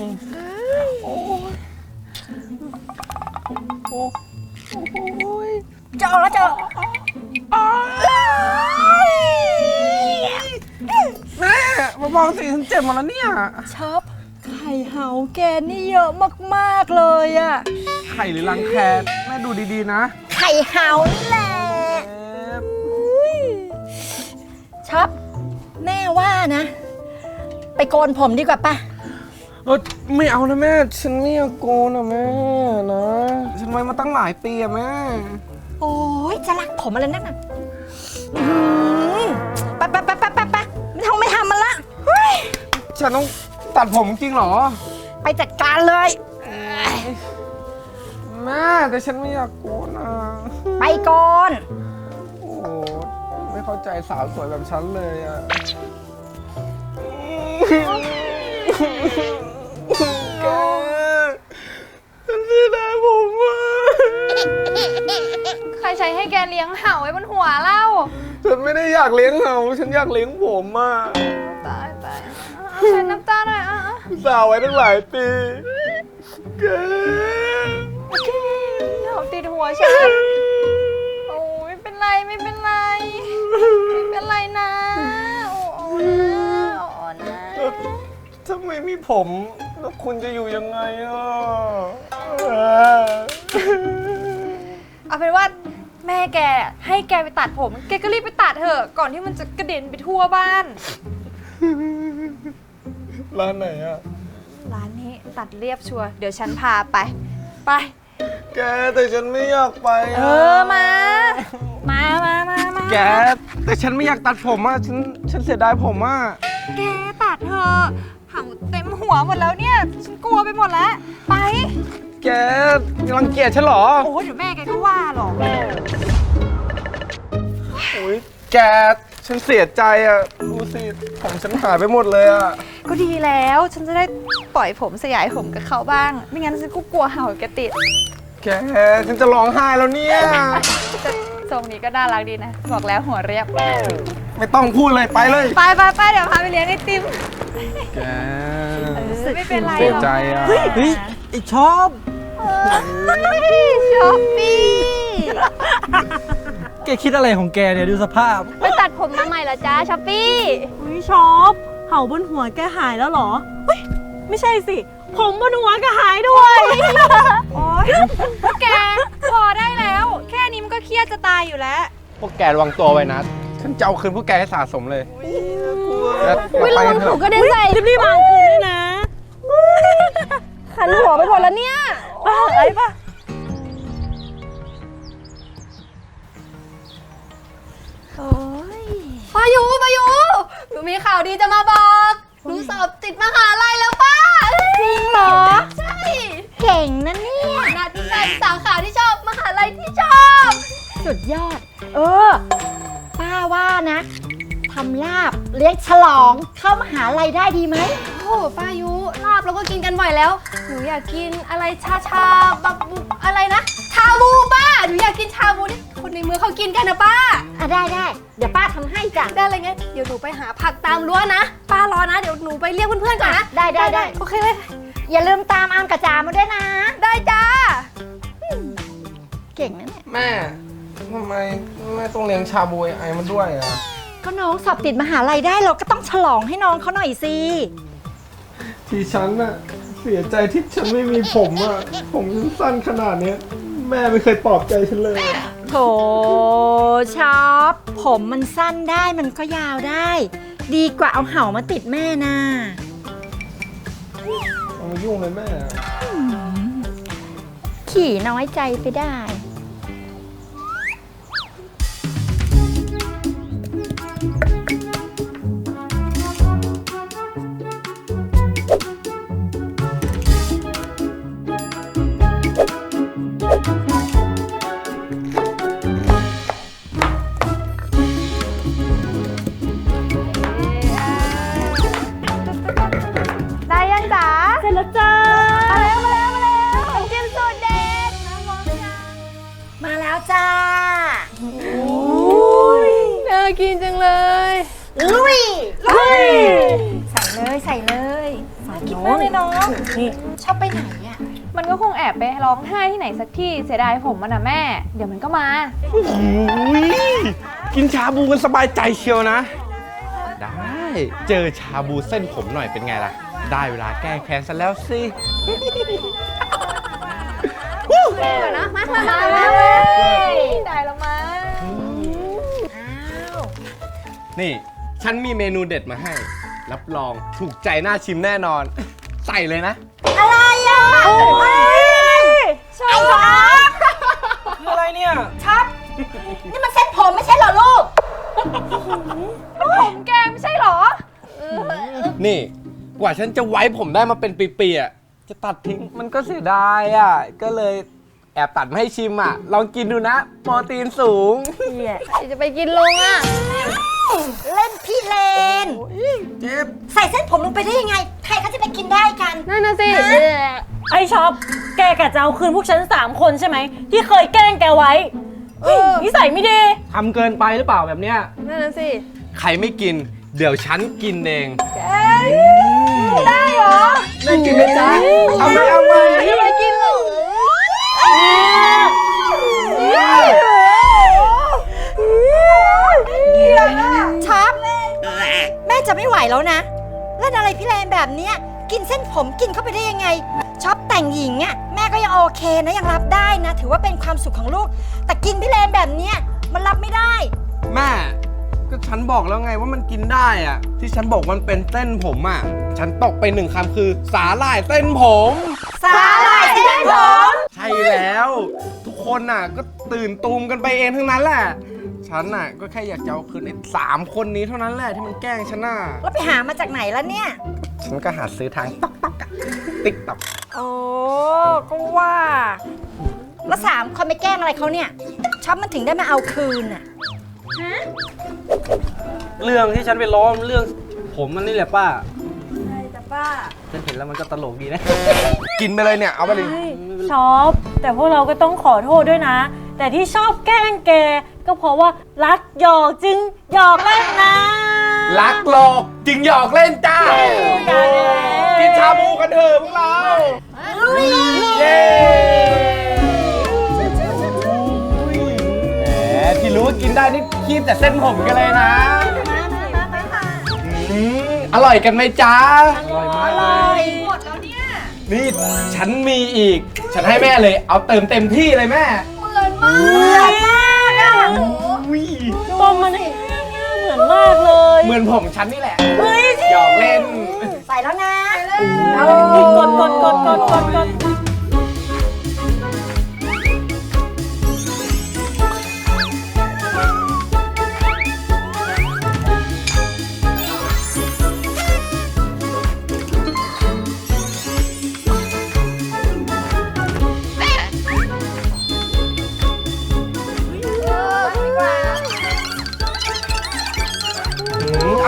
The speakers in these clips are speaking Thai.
โอ้ยโอ้โอ้ยเจอแล้วเจอแม่มาบอกสิฉันเจ็บหมดแล้วเนี่ย ชอปไข่เห่าแกนี่เยอะมากๆเลยอะไข่หรือรังแคแม่ดูดีๆนะไข่เห่านี่แหละเอ๊ะช็อปแม่ว่านะ ไปโกนผมดีกว่าปะ ออไม่เอานะแม่ ฉันไม่อยากโกนอะแม่นะ ฉันไว้มาตั้งหลายปีอะแม่ โอ้ยจะรักผมอะไรนักหนาอื้อหือไปไปไปไปไปไปไม่ทำไม่ทำมันละเฮ้ยฉันต้องตัดผมจริงเหรอ ไปจัดการเลย แม่แต่ฉันไม่อยากโกนอะไปโกนโอ้โหไม่เข้าใจสาวสวยแบบฉันเลยอะ แกฉันเสียดายผมอะใครใช้ให้แกเลี้ยงเห่าไว้บนหัวเล่าฉันไม่ได้อยากเลี้ยงเขาฉันอยากเลี้ยงผมอะตายตายเอาเช็ดน้ำตาหน่อยอะอะสาวไว้ตั้งหลายปีแกเห่าติดหัวฉันโอ้ไม่เป็นไรไม่เป็นไร ไม่เป็นไรนะ โอ้โอ้นะโอ้นะ ถ้าไม่มีผม แล้วคุณจะอยู่ยังไงอะเอาเป็นว่าแม่แกให้แกไปตัดผม แกก็รีบไปตัดเถอะก่อนที่มันจะกระเด็นไปทั่วบ้าน ร้านไหนอะ ร้านนี้ตัดเรียบชัวร์เดี๋ยวฉันพาไป ไป แกแต่ฉันไม่อยากไปเออะอมา มามามามาแกแต่ฉันไม่อยากตัดผมอะ ฉัน ฉันเสียดายผมอะ แกตัดเถอะเห่าเต็ม หัวหมดแล้วเนี่ย ฉันกลัวไปหมดแล้ว ไป แกรังเกียจฉันเหรอ โอ้เดี๋ยวแม่แกก็ว่าหรอกโอ้ยแกฉันเสียใจอะดูสิผมฉันหายไปหมดเลยอะ ก็ดีแล้ว ฉันจะได้ปล่อยผมสยายผมกับเขาบ้าง ไม่งั้นฉันก็กลัวเห่าแกติดแกฉันจะร้องไห้แล้วเนี่ย แต่ทรงนี้ก็น่ารักดีนะ บอกแล้วหัวเรียบ ไม่ต้องพูดเลยไปเลยไปไปไปเดี๋ยวพาไปเลี้ยงไอติมแกไม่เป็นไรหรอกเสียใจอะเฮ้ยเฮ้ยไอชอบช้อปปี้แกคิดอะไรของแกเนี่ยดูสภาพ ไปตัดผมมาใหม่เหรอจ้าช้อปปี้อุ้ยชอปเห่าบนหัวแกหายแล้วเหรอเฮ้ยไม่ใช่สิ ผมบนหัวก็หายด้วย โอ๊ยพวกแกพอได้แล้ว แค่นี้มันก็เครียดจะตายอยู่แล้ว พวกแกระวังตัวไว้นะ ฉันจะเอาคืนพวกแกให้สะสมเลยแล้ววิไประวักังนเถถูอะกกระเด็นใส่รีบๆมาเอาคืนด้วยนะขันหัวไปหมดแล้วเนี่ยอะไรปะโอ้ยปายุปายุหนูมีข่าวดีจะมาบอกหนูสอบติดมหาลัยแล้วป้าจริงเหรอ ใช่ เก่งนะเนี่ยนาฏศาสตร์สาขาที่ชอบมหาลัยที่ชอบ สุดยอด เออป้าว่านะทำลาบเลี้ยงฉลองเข้ามหาลัยได้ดีไหม โอ้ป้ายุลาบเราก็กินกันบ่อยแล้ว หนูอยากกินอะไรชาชาบับบุบอะไรนะ ชาบูป้า หนูอยากกินชาบูที่คนในเมืองเขากินกันนะป้า อะได้ได้เดี๋ยวป้าทำให้จ้ะ ได้เลยงั้นเดี๋ยวหนูไปหาผักตามรั้วนะ ป้ารอนะ เดี๋ยวหนูไปเรียกเพื่อนๆก่อนนะได้ได้ได้ โอเคเลย อย่าลืมตามอามกระจามาด้วยนะ ได้จ้า เก่งนะเนี่ย แม่ ทำไมแม่ต้องเลี้ยงชาบูไอ้มันด้วยอะ ก็น้องสอบติดมหาลัยได้เราก็ต้องฉลองให้น้องเขาหน่อยสิ ที่ฉันน่ะเสียใจที่ฉันไม่มีผมอะ ผมฉันสั้นขนาดเนี้ย แม่ไม่เคยปลอบใจฉันเลยอะโถชอบ ผมมันสั้นได้มันก็ยาวได้ ดีกว่าเอาเห่ามาติดแม่นะเอามายุ่งเลยแม่ ขี่น้อยใจไปได้ได้ ร็จแล้วจ้า มาแล้วมาแล้วมาแล้วน้ำจิ้มสูตรเด็ดน้ำมองจ้ามาแล้วจ้าน่ากินจังเลยลุยเฮ้ยใส่เลยใส่เลยใส่โน้นนี่ชอบไปไหนอะมันก็คงแอบไปร้องไห้ที่ไหนสักที่เสียดายผมมันนะแม่ เดี๋ยวมันก็มาอุ้ยกินชาบูกันสบายใจเชียวนะ ได้ เจอชาบูเส้นผมหน่อยเป็นไงล่ะ ได้เวลาแก้แค้นซะแล้วสินะมามามามาได้แล้วมานี่ฉันมีเมนูเด็ดมาให้ รับรองถูกใจน่าชิมแน่นอน ใส่เลยนะ อะไรอะโอ้ยชอบคืออะไรเนี่ยชับนี่มันเส้นผมไม่ใช่เหรอลูกผมแกไม่ใช่เหรอ นี่ กว่าฉันจะไว้ผมได้มาเป็นปีๆอะจะตัดทิ้งมันก็เสียดายอะ ก็เลยแอบตัดมาให้ชิมอะ ลองกินดูนะโปรตีนสูงจะไปกินลงอะ เล่นพี่เลน เจ็บ ใส่เส้นผมลงไปได้ยังไง ใครเขาจะไปกินได้กัน นั่นน่ะสิไอช็อป แกกะจะเอาคืนพวกฉันสามคนใช่ไหม ที่เคยแกล้งแกไว้เฮ้ยนิสัยไม่ดี ทำเกินไปหรือเปล่าแบบเนี้ย นั่นน่ะสิ ใครไม่กิน เดี๋ยวฉันกินเอง ได้เหรอได้กินไหมจ๊ะเอาไหมเอาไหมจะไปกินเหรอชับแม่จะไม่ไหวแล้วนะเล่นอะไรพี่เลนแบบเนี้ยกินเส้นผมกินเข้าไปได้ยังไงชอบแต่งหญิงอะแม่ก็ยังโอเคนะยังรับได้นะ ถือว่าเป็นความสุขของลูก แต่กินพี่เลนแบบเนี้ยมันรับไม่ได้ แม่ ก็ฉันบอกแล้วไงว่ามันกินได้อะที่ฉันบอกมันเป็นเส้นผมอะฉันตกไปหนึ่งคำคือ สาหร่ายเส้นผม สาหร่ายเส้นผม ใช่แล้ว ทุกคนน่ะ ก็ตื่นตูมกันไปเองทั้งนั้นแหละ ฉันน่ะ ก็แค่อยากจะเอาคืนไอ้สามคนนี้เท่านั้นแหละที่มันแกล้งฉันน่ะแล้วไปหามาจากไหนแล้วเนี่ย ฉันก็หาซื้อทางต๊อกต๊อกอะติ๊กต๊อกโอ้ก็ว่า แล้วสามคนไปแกล้งอะไรเขาเนี่ยช็อปมันถึงได้มาเอาคืนอะ เรื่องที่ฉันไปล้อมเรื่อง ผมมันนี่แหละป้าใช่จ้ะป้าฉันเห็นแล้วมันก็ตลกดีนะ กินไปเลยเนี่ยเอาไปเลยช็อปแต่พวกเราก็ต้องขอโทษด้วยนะ แต่ที่ชอบแกล้งแก ก็เพราะว่ารักหยอกจึงหยอกเล่นนะ รักโลกจึงหยอกเล่นจ้ากินชาบูกันเถอะพวกเรา เย้แหมที่รู้ว่ากินได้นี่ คีบแต่เส้นผมกันเลยนะอืมอร่อยกันไหมจ๊ะ อร่อยมากเลยหมดแล้วเนี่ยนี่ฉันมีอีก ฉันให้แม่เลย เอาเติมเต็มที่เลยแม่อุ้ยตอมมันเหมือนมากเลย เหมือนผมฉันนี่แหละหยอกเล่น ใส่แล้วนะ กดกดกดกดกดกด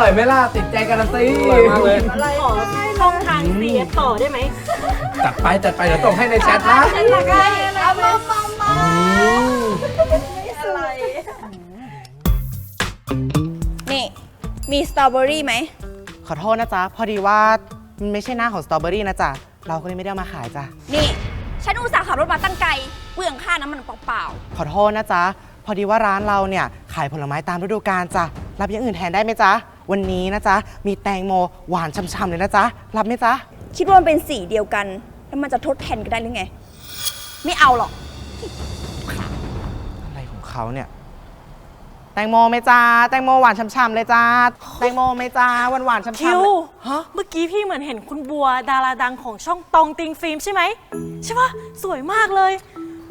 ร่อยไหมล่ะติดใจกันละสิอร่อยมากเลย ขอช่องทาง CF ต่อได้ไหมจัดไปจัดไปเดี๋ยวส่งให้ในแชทนะเอามามามานี่ มีสตรอเบอรี่ไหม ขอโทษนะจ๊ะ พอดีว่ามันไม่ใช่หน้าของสตรอเบอรี่นะจ๊ะ เราก็เลยไม่ได้เอามาขายจ้ะ นี่ ฉันอุตส่าห์ขับรถมาตั้งไกล เปลืองค่าน้ำมันเปล่าขอโทษนะจ๊ะ พอดีว่าร้านเราเนี่ยขายผลไม้ตามฤดูกาลจ้ะ รับอย่างอื่นแทนได้ไหมจ๊ะ วันนี้นะจ๊ะ มีแตงโมหวานช่ำๆเลยนะจ๊ะ รับไหมจ๊ะๆคิดว่ามันเป็นสีเดียวกัน แล้วมันจะทดแทนกันได้หรือไง ไม่เอาหรอก อะไรของเขาเนี่ย แตงโมไหมจ๊ะ แตงโมหวานช่ำๆเลยจ้าแตงโมไหมจ๊ะหวานหวานๆช่ำๆคิว เลยฮะ เมื่อกี้พี่เหมือนเห็นคุณบัวดาราดังของช่องตองติงฟิล์มใช่ไหม ใช่ปะสวยมากเลย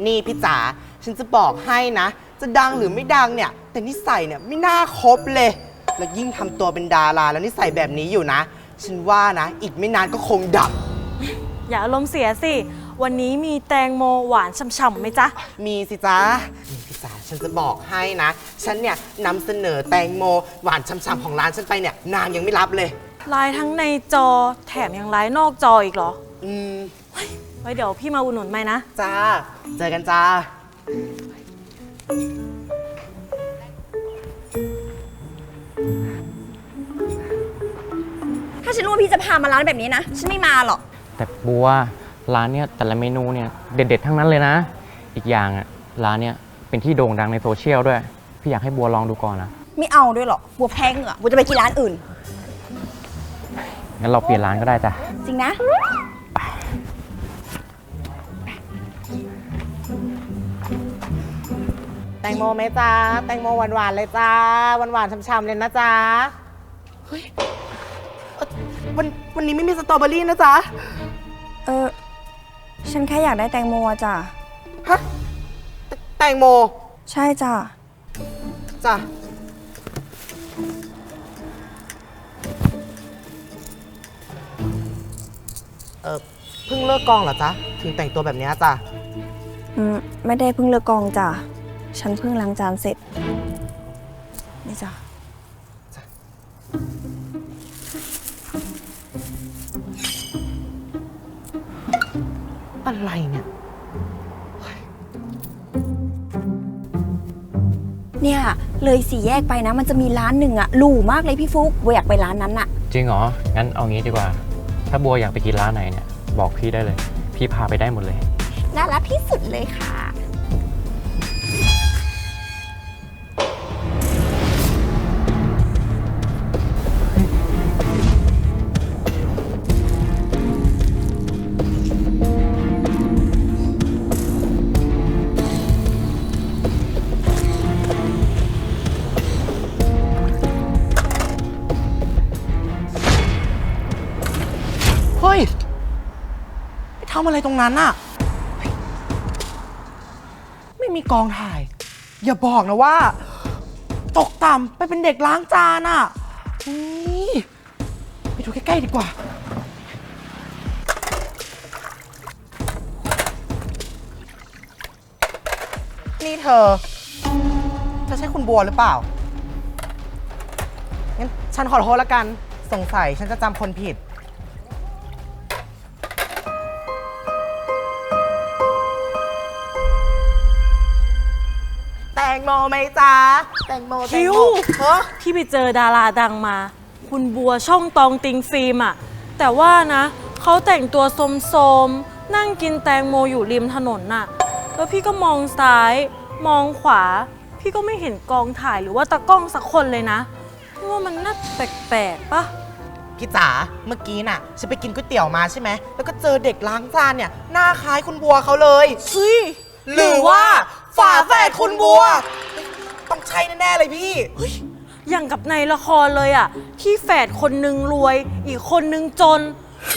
นี่พี่จ๋า ฉันจะบอกให้นะ จะดังหรือไม่ดังเนี่ย แต่นิสัยเนี่ยไม่น่าคบเลย แล้วยิ่งทำตัวเป็นดาราแล้วนิสัยแบบนี้อยู่นะ ฉันว่านะ อีกไม่นานก็คงดับ อย่าอารมณ์เสียสิ วันนี้มีแตงโมหวานช่ำๆไหมจ๊ะ มีสิจ๊ะนี่พี่จ๋าฉันจะบอกให้นะ ฉันเนี่ยนำเสนอแตงโมหวานช่ำๆของร้านฉันไปเนี่ยนางยังไม่รับเลย ไลน์ทั้งในจอแถมยังไลน์นอกจออีกเหรอ อืมไว้เดี๋ยวพี่มาอุดหนุนไหมนะ จ้า เจอกันจ้า ฉันว่าพี่จะพามาร้านแบบนี้นะ ฉันไม่มาหรอก แต่บัวร้านเนี่ยแต่ละเมนูเนี่ยเด็ดๆทั้งนั้นเลยนะ อีกอย่างอะร้านเนี่ยเป็นที่โด่งดังในโซเชียลด้วย พี่อยากให้บัวลองดูก่อนนะไม่เอาด้วยหรอกบัวแพ้เหงื่อบัวจะไปกินร้านอื่น งั้นเราเปลี่ยนร้านก็ได้จ้ะ จริงนะ แตงโมไหมจ้าแตงโมหวานๆเลยจ้าหวานๆช่ำๆเลยนะจ้าเฮ้ยเอ่อ วันวันนี้ไม่มีสตรอเบอรี่นะจ๊ะ เออ ฉันแค่อยากได้แตงโมอะจ้ะ ฮะ แตแตงโม ใช่จ้ะ จ้ะ เออเพิ่งเลิกกองเหรอจ๊ะ ถึงแต่งตัวแบบเนี้ยจ้ะ อืม ไม่ได้เพิ่งเลิกกองจ้ะ ฉันเพิ่งล้างจานเสร็จ นี่จ้ะ อะไรเนี่ย เนี่ย เลยสี่แยกไปนะ มันจะมีร้านหนึ่งอะหรูมากเลยพี่ฟุกบัวอยากไปร้านนั้นอะจริงเหรอ งั้นเอางี้ดีกว่า ถ้าบัวอยากไปกินร้านไหนเนี่ย บอกพี่ได้เลย พี่พาไปได้หมดเลย น่ารักที่สุดเลยค่ะำอะไรตรงนั้นอะไม่มีกองถ่าย อย่าบอกนะว่า ตกต่ำไปเป็นเด็กล้างจานอะนี่ไปดูใกล้ๆดีกว่า นี่เธอเธอใช่คุณบัวหรือเปล่า งั้นฉันขอโทษแล้วกัน สงสัยฉันจะจำคนผิด โมไหมจ๊ะแตงโมแตคิงวโมเฮ้พี่ไปเจอดาราดังมา คุณบัวช่องตองติงฟิล์มอะแต่ว่านะเขาแต่งตัวโสมๆนั่งกินแตงโมอยู่ริมถนนน่ะ แล้วพี่ก็มองซ้าย มองขวา พี่ก็ไม่เห็นกองถ่ายหรือว่าตากล้องสักคนเลยนะพี่ว่ามันน่าแปลกๆปะพี่จ๋าเมื่อกี้น่ะฉันไปกินก๋วยเตี๋ยวมาใช่ไหมแล้วก็เจอเด็กล้างจานเนี่ยหน้าคล้ายคุณบัวเขาเลยเฮ้ย หรือว่าฝาแฝดคุณบัวต้องใช่แน่ๆเลยพี่ อย่างกับในละครเลยอะที่แฝดคนหนึงรวย อีกคนนึงจน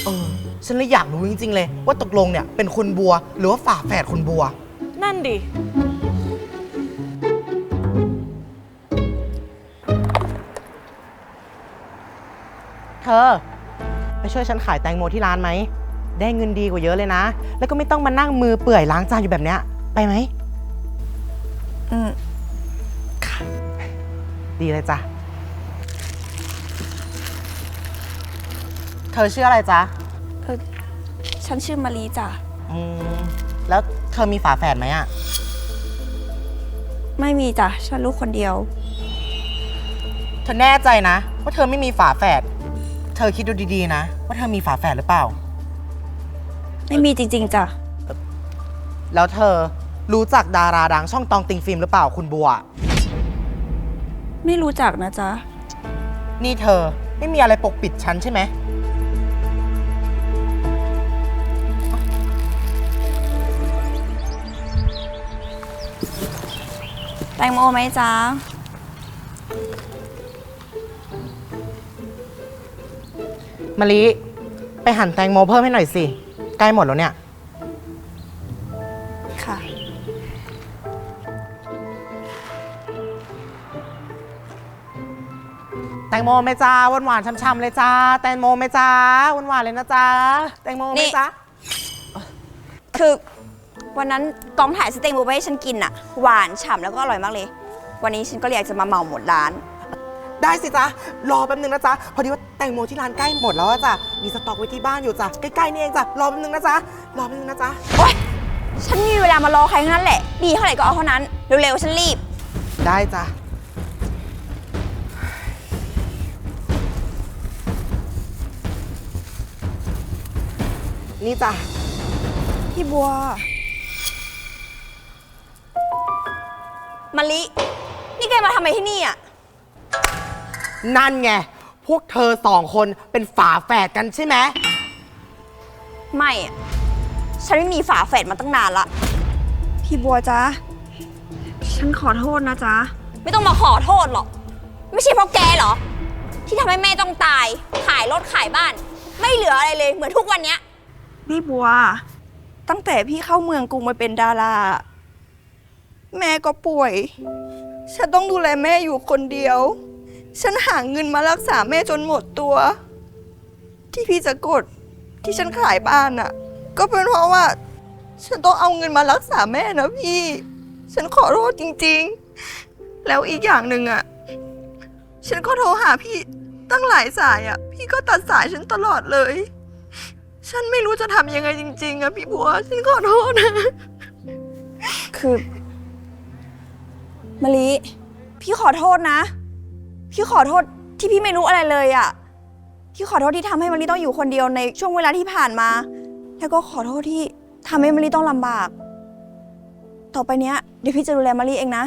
เออ ฉันเลยอยากรู้จริง ๆ เลย ว่าตกลงเนี่ยเป็นคุณบัว หรือว่าฝาแฝดคุณบัว นั่นดิ เธอ ไปช่วยฉันขายแตงโมที่ร้านไหม ได้เงินดีกว่าเยอะเลยนะ แล้วก็ไม่ต้องมานั่งมือเปื่อยล้างจานอยู่แบบเนี้ย ไปไหม อืมดีเลยจ้ะ เธอชื่ออะไรจ๊ะ เออฉันชื่อมารีจ้ะ อืม แล้วเธอมีฝาแฝดไหมอะไม่มีจ้ะ ฉันลูกคนเดียว เธอแน่ใจนะ ว่าเธอไม่มีฝาแฝด เธอคิดดูดีๆนะ ว่าเธอมีฝาแฝดหรือเปล่า ไม่มีจริง ๆจ้ะ แล้วเธอ รู้จักดาราดังช่องตองติงฟิล์มหรือเปล่าคุณบัว ไม่รู้จักนะจ๊ะ นี่เธอไม่มีอะไรปกปิดฉันใช่ไหม แตงโมไหมจ๊ะ มะลิ ไปหั่นแตงโมเพิ่มให้หน่อยสิ ใกล้หมดแล้วเนี่ย โมไหมจ้าหวานหวานๆช่ำๆเลยจ้า แตงโมไหมจ้าหวานหวานๆเลยนะจ้าแตงโมไหมนี่ จ้าคือวันนั้นกองถ่ายสเต็กหมูไปให้ฉันกินอะหวานฉ่ำแล้วก็อร่อยมากเลย วันนี้ฉันก็เลยอยากจะมาเหมาหมดร้าน ได้สิจ้ารอแป๊บนึงนะจ๊ะพอดีว่าแตงโมที่ร้านใกล้หมดแล้วอะจ้ะมีสต็อกไว้ที่บ้านอยู่จ้ะใกล้ๆนี่เองจ้ะรอแป๊บนึงนะจ๊ะรอแป๊บนึงนะจ๊ะโอ๊ย ฉันไม่มีเวลามารอใครทั้งนั้นแหละ ดีเท่าไหร่ก็เอาเท่านั้น เร็วๆ ฉันรีบ ได้จ้ะ นี่จ้ะ พี่บัวมะลิ นี่แกมาทำอะไรที่นี่อะ นั่นไง พวกเธอสองคนเป็นฝาแฝดกันใช่ไหม ไม่อะฉันไม่มีฝาแฝดมาตั้งนานละ พี่บัวจ๊ะ ฉันขอโทษนะจ๊ะ ไม่ต้องมาขอโทษหรอก ไม่ใช่เพราะแกเหรอ ที่ทำให้แม่ต้องตาย ขายรถขายบ้าน ไม่เหลืออะไรเลย เหมือนทุกวันเนี้ย พี่บัว ตั้งแต่พี่เข้าเมืองกรุงมาเป็นดารา แม่ก็ป่วย ฉันต้องดูแลแม่อยู่คนเดียว ฉันหาเงินมารักษาแม่จนหมดตัว ที่พี่จะกดที่ฉันขายบ้านน่ะ ก็เป็นเพราะว่า ฉันต้องเอาเงินมารักษาแม่นะพี่ ฉันขอโทษจริง ๆ แล้วอีกอย่างหนึ่งอะ ฉันก็โทรหาพี่ตั้งหลายสายอะ พี่ก็ตัดสายฉันตลอดเลย ฉันไม่รู้จะทำยังไงจริง ๆอะพี่บัว ฉันขอโทษนะ คือมะลิพี่ขอโทษนะ พี่ขอโทษที่พี่ไม่รู้อะไรเลยอะพี่ขอโทษที่ทำให้มะลิต้องอยู่คนเดียวในช่วงเวลาที่ผ่านมา แล้วก็ขอโทษที่ทำให้มะลิต้องลำบาก ต่อไปเนี้ยเดี๋ยวพี่จะดูแลมะลิเองนะ